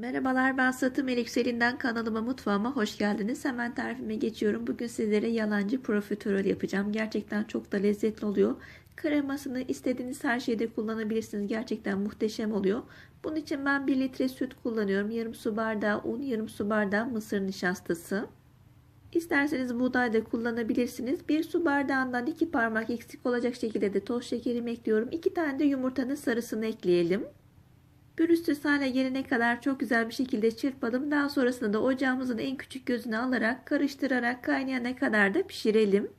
Merhabalar ben Satım Elikselinden kanalıma mutfağıma hoş geldiniz. Hemen tarifime geçiyorum. Bugün sizlere yalancı profiterol yapacağım. Gerçekten çok da lezzetli oluyor. Kremasını istediğiniz her şeyde kullanabilirsiniz. Gerçekten muhteşem oluyor. Bunun için ben 1 litre süt kullanıyorum. Yarım su bardağı un, yarım su bardağı mısır nişastası. İsterseniz buğday da kullanabilirsiniz. Bir su bardağından iki parmak eksik olacak şekilde de toz şekerimi ekliyorum. İki tane de yumurtanın sarısını ekleyelim. Pürüzsüz hale gelene kadar çok güzel bir şekilde çırpalım. Daha sonrasında da ocağımızın en küçük gözünü alarak karıştırarak kaynayana kadar da pişirelim.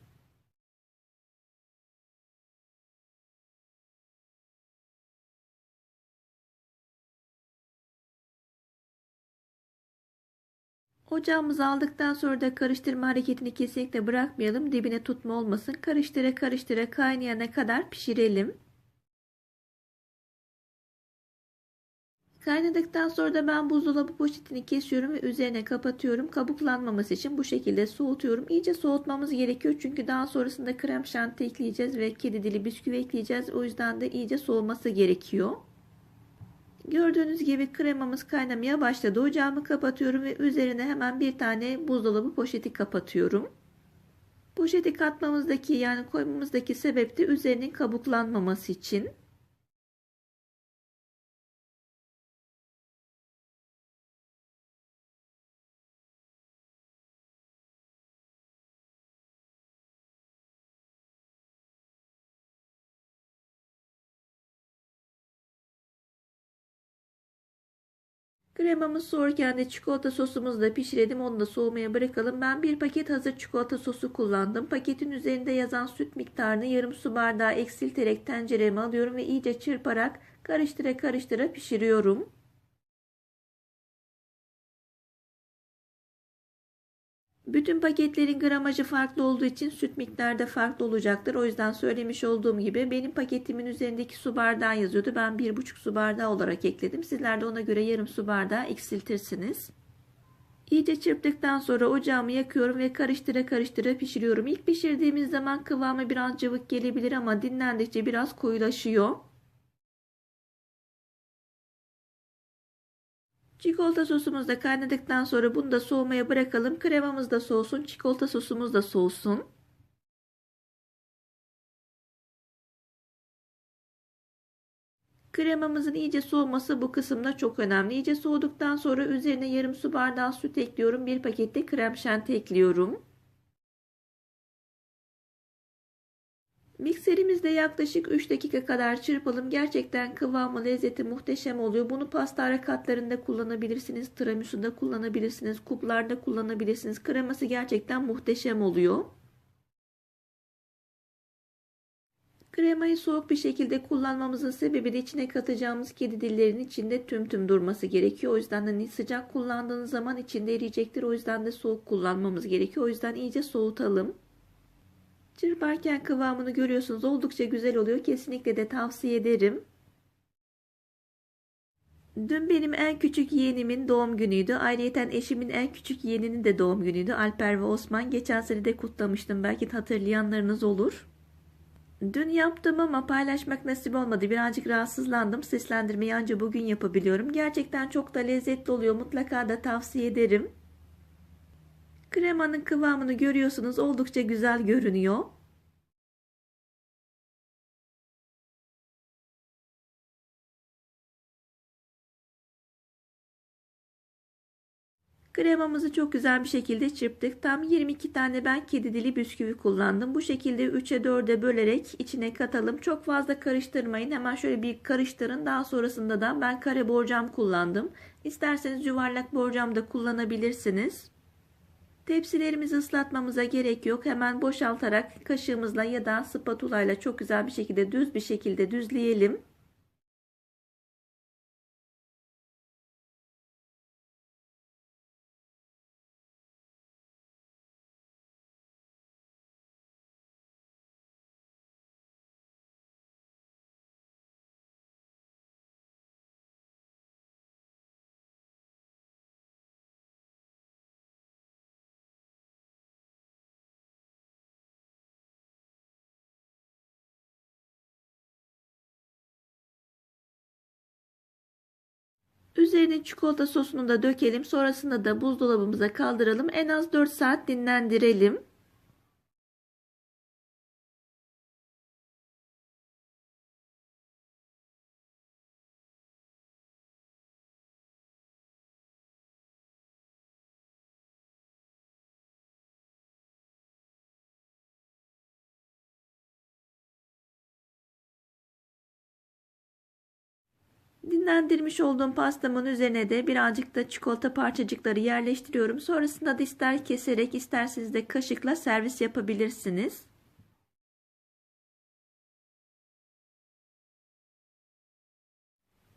Ocağımızı aldıktan sonra da karıştırma hareketini kesinlikle bırakmayalım. Dibine tutma olmasın. Karıştıra karıştıra kaynayana kadar pişirelim. Kaynadıktan sonra da ben buzdolabı poşetini kesiyorum ve üzerine kapatıyorum. Kabuklanmaması için bu şekilde soğutuyorum. İyice soğutmamız gerekiyor çünkü daha sonrasında krem şanti ekleyeceğiz ve kedi dili bisküvi ekleyeceğiz. O yüzden de iyice soğuması gerekiyor. Gördüğünüz gibi kremamız kaynamaya başladı. Ocağımı kapatıyorum ve üzerine hemen bir tane buzdolabı poşeti kapatıyorum. Poşeti katmamızdaki yani koymamızdaki sebep de üzerinin kabuklanmaması için. Kremamız soğurken de çikolata sosumuzu da pişirelim. Onu da soğumaya bırakalım. Ben bir paket hazır çikolata sosu kullandım. Paketin üzerinde yazan süt miktarını yarım su bardağı eksilterek tencereme alıyorum ve iyice çırparak karıştıra karıştıra pişiriyorum. Bütün paketlerin gramajı farklı olduğu için süt miktarı da farklı olacaktır. O yüzden söylemiş olduğum gibi benim paketimin üzerindeki su bardağı yazıyordu. Ben 1,5 su bardağı olarak ekledim. Sizler de ona göre yarım su bardağı eksiltirsiniz. İyice çırptıktan sonra ocağımı yakıyorum ve karıştıra karıştıra pişiriyorum. İlk pişirdiğimiz zaman kıvamı biraz cıvık gelebilir ama dinlendikçe biraz koyulaşıyor. Çikolata sosumuz da kaynadıktan sonra bunu da soğumaya bırakalım. Kremamız da soğusun, çikolata sosumuz da soğusun. Kremamızın iyice soğuması bu kısımda çok önemli. İyice soğuduktan sonra üzerine yarım su bardağı süt ekliyorum. Bir pakette krem şanti ekliyorum. Mikserimizde yaklaşık 3 dakika kadar çırpalım. Gerçekten kıvamı, lezzeti muhteşem oluyor. Bunu pastane katlarında kullanabilirsiniz. Tiramisu'da kullanabilirsiniz. Kuplarda kullanabilirsiniz. Kreması gerçekten muhteşem oluyor. Kremayı soğuk bir şekilde kullanmamızın sebebi de içine katacağımız kedi dillerinin içinde tüm tüm durması gerekiyor. O yüzden de sıcak kullandığınız zaman içinde eriyecektir. O yüzden de soğuk kullanmamız gerekiyor. O yüzden iyice soğutalım. Çırparken kıvamını görüyorsunuz. Oldukça güzel oluyor. Kesinlikle de tavsiye ederim. Dün benim en küçük yeğenimin doğum günüydü. Ayrıca eşimin en küçük yeğeninin de doğum günüydü. Alper ve Osman. Geçen sene de kutlamıştım. Belki hatırlayanlarınız olur. Dün yaptım ama paylaşmak nasip olmadı. Birazcık rahatsızlandım. Seslendirmeyi ancak bugün yapabiliyorum. Gerçekten çok da lezzetli oluyor. Mutlaka da tavsiye ederim. Kremanın kıvamını görüyorsunuz. Oldukça güzel görünüyor. Kremamızı çok güzel bir şekilde çırptık. Tam 22 tane ben kedi dili bisküvi kullandım. Bu şekilde 3'e 4'e bölerek içine katalım. Çok fazla karıştırmayın. Hemen şöyle bir karıştırın. Daha sonrasında da ben kare borcam kullandım. İsterseniz yuvarlak borcam da kullanabilirsiniz. Tepsilerimizi ıslatmamıza gerek yok. Hemen boşaltarak kaşığımızla ya da spatula ile çok güzel bir şekilde düz bir şekilde düzleyelim. Üzerine çikolata sosunu da dökelim. Sonrasında da buzdolabımıza kaldıralım. En az 4 saat dinlendirelim. Dinlendirmiş olduğum pastamın üzerine de birazcık da çikolata parçacıkları yerleştiriyorum. Sonrasında da ister keserek isterseniz de kaşıkla servis yapabilirsiniz.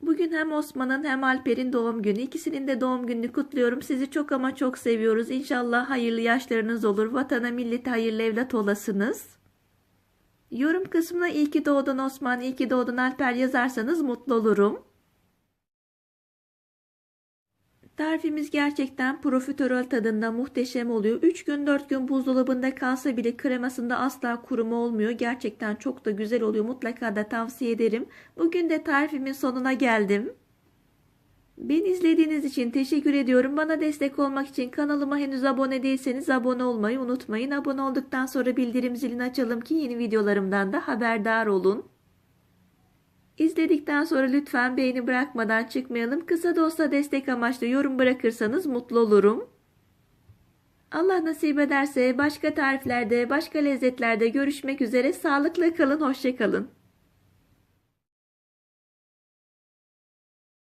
Bugün hem Osman'ın hem Alper'in doğum günü. İkisinin de doğum gününü kutluyorum. Sizi çok ama çok seviyoruz. İnşallah hayırlı yaşlarınız olur. Vatana millete hayırlı evlat olasınız. Yorum kısmına iyi ki doğdun Osman, iyi ki doğdun Alper yazarsanız mutlu olurum. Tarifimiz gerçekten profiterol tadında muhteşem oluyor. 3 gün 4 gün buzdolabında kalsa bile kremasında asla kuruma olmuyor. Gerçekten çok da güzel oluyor. Mutlaka da tavsiye ederim. Bugün de tarifimin sonuna geldim. Beni izlediğiniz için teşekkür ediyorum. Bana destek olmak için kanalıma henüz abone değilseniz abone olmayı unutmayın. Abone olduktan sonra bildirim zilini açalım ki yeni videolarımdan da haberdar olun. İzledikten sonra lütfen beğeni bırakmadan çıkmayalım. Kısa da olsa destek amaçlı yorum bırakırsanız mutlu olurum. Allah nasip ederse başka tariflerde, başka lezzetlerde görüşmek üzere. Sağlıkla kalın, hoşçakalın.